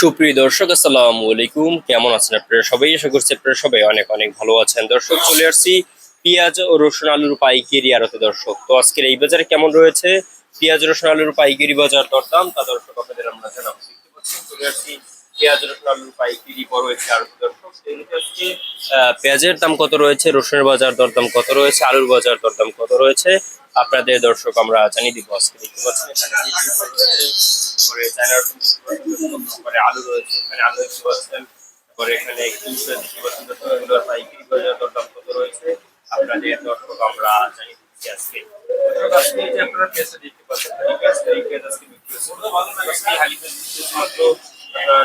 সুপ্রিয় দর্শক, আসসালামু আলাইকুম। কেমন আছেন আপনারা সবাই? আশা করছি আপনারা সবাই অনেক অনেক ভালো আছেন। দর্শক, চলে আসছি পেঁয়াজ ও রসুন আলুর পাইকারি আড়তে দর্শক। তো আজকের এই বাজারে কেমন রয়েছে? পেঁয়াজ, রসুন আলুর পাইকারি বাজার দরদাম, তা দর্শক আপনাদের আমরা জানাব। দেখতে পাচ্ছেন, চলে আসছি পেঁয়াজ দর্শক পেঁয়াজের দাম কত রয়েছে, রসুনের বাজার দরদাম কত রয়েছে, আলুর বাজার দরদাম কত রয়েছে, আপনাদের দর্শক আমরা জানিয়ে দিব আজকে। দেখতে তারপরে আলু রয়েছে, এখানে আলু দেখতে পাচ্ছেন এখানে বাজার কত রয়েছে, আপনাদের দর্শক আমরা জানিয়ে দিচ্ছি আজকে। আপনারা আপনার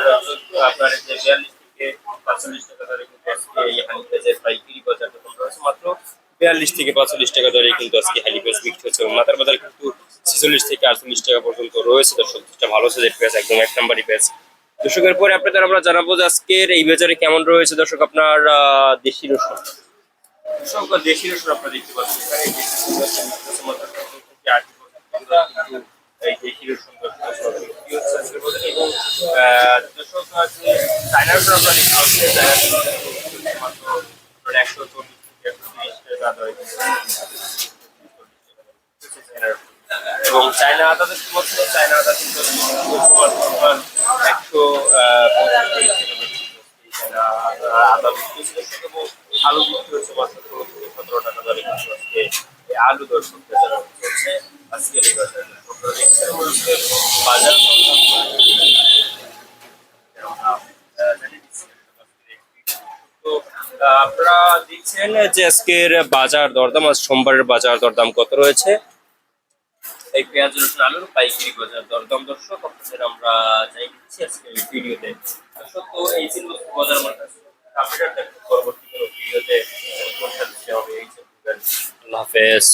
আপনার যে বিয়াল্লিশ থেকে পাঁচচল্লিশ টাকা দরে কিন্তু আজকে এই হালি পাইকারি বাজার দরদাম রয়েছে মাত্র বিয়াল্লিশ থেকে পাঁচচল্লিশ টাকা দরে কিন্তু আজকে হালি বিক্রি হচ্ছে এবং মাথার বাজার কিন্তু ছেচল্লিশ থেকে আটচল্লিশ টাকা পর্যন্ত রয়েছে। দর্শক ভালো সাইজের পেঁয়াজ একদম এক নম্বরই পেঁয়াজ। দর্শকের পরে আপনাদের আমরা জানাব যে আজকের এই বাজারে কেমন রয়েছে দর্শক আপনার দেশি রসুন? দর্শক, দেশি রসুন আপনারা দেখতে পাচ্ছেন। আছে চায়না রসুন আপনারা দেখতে পাচ্ছেন চায়না রসুন বিক্রি হচ্ছে মাত্র আপনার 140 থেকে 130 টাকা দরে এবং চায়না আদা পাচ্ছেন চায়না আদা কিন্তু একশো আদা বিক্রি হচ্ছে আলু বিক্রি হচ্ছে মাত্র ষোলো টাকা দরে কিন্তু আজকে আলু দর্শক বেচা হচ্ছে আজকের বাজার আমরা, আহ, জানিয়ে দিচ্ছি আজকের এই তো আহ, আপনারা দেখছেন যে আজকের বাজার দরদাম, আজ সোমবারের বাজার দরদাম কত রয়েছে? এই পেঁয়াজ, রসুন, আলুর পাইকারি বাজার দরদাম, দর্শক, আপনাদের আমরা যাই দিচ্ছি আজকে ভিডিওতে। দর্শক, তো এই ছিল বাজার মানে আপডেট পরবর্তী কোনো ভিডিওতে আল্লাহ হাফেজ।